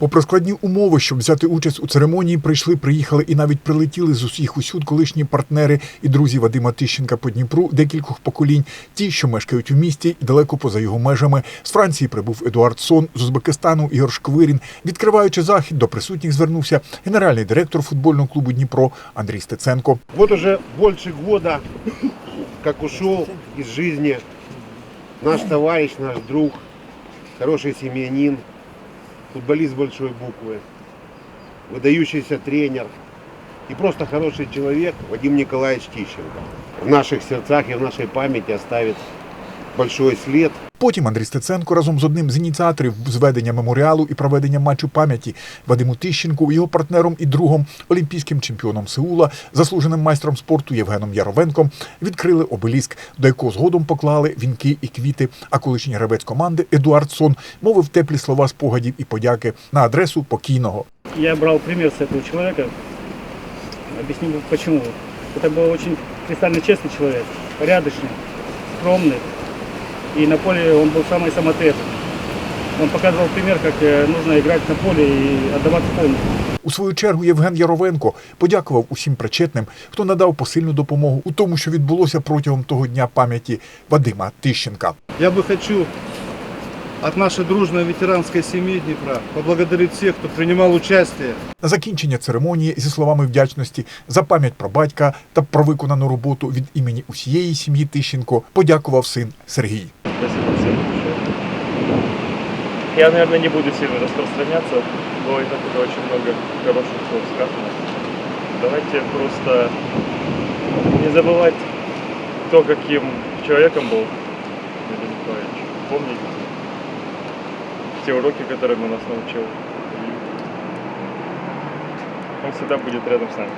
Попри складні умови, щоб взяти участь у церемонії, прийшли, приїхали і навіть прилетіли з усіх усюд колишні партнери і друзі Вадима Тищенка по Дніпру декількох поколінь, ті, що мешкають у місті і далеко поза його межами. З Франції прибув Едуард Сон, з Узбекистану Ігор Шквирін. Відкриваючи захід, до присутніх звернувся генеральний директор футбольного клубу Дніпро Андрій Стеценко. Вот уже больше года, как ушел из жизни наш товарищ, наш друг, хороший семьянин, футболист большой буквы, выдающийся тренер и просто хороший человек Вадим Николаевич Тищенко. В наших сердцах и в нашей памяти оставит большой след. Потім Андрій Стеценко разом з одним з ініціаторів зведення меморіалу і проведення матчу пам'яті Вадиму Тищенку, його партнером і другом, олімпійським чемпіоном Сеула, заслуженим майстром спорту Євгеном Яровенком, відкрили обеліск, до якого згодом поклали вінки і квіти. А колишній гравець команди Едуард Сон мовив теплі слова спогадів і подяки на адресу покійного. Я брал пример с этого человека. Объясню почему. Это был очень кристально честный человек, порядочный, скромный. И на поле он был самый самоотверженный. Он показывал пример, как э, нужно играть на поле и отдаваться полностью. У свою чергу Євген Яровенко подякував усім причетним, хто надав посильну допомогу у тому, що відбулося протягом того дня пам'яті Вадима Тищенка. Я бы хочу от нашей дружной ветеранской семьи Днепра поблагодарить всех, кто принимал участие На закінчення церемонії зі словами вдячності за пам'ять про батька та про виконану роботу від імені усієї сім'ї Тищенко подякував син Сергій. Я, наверное, не буду сильно распространяться. Было и так уже очень много хороших слов сказано. Давайте просто не забывать то, каким человеком был Владимир Николаевич. Помнить те уроки, которые он нас научил. И он всегда будет рядом с нами.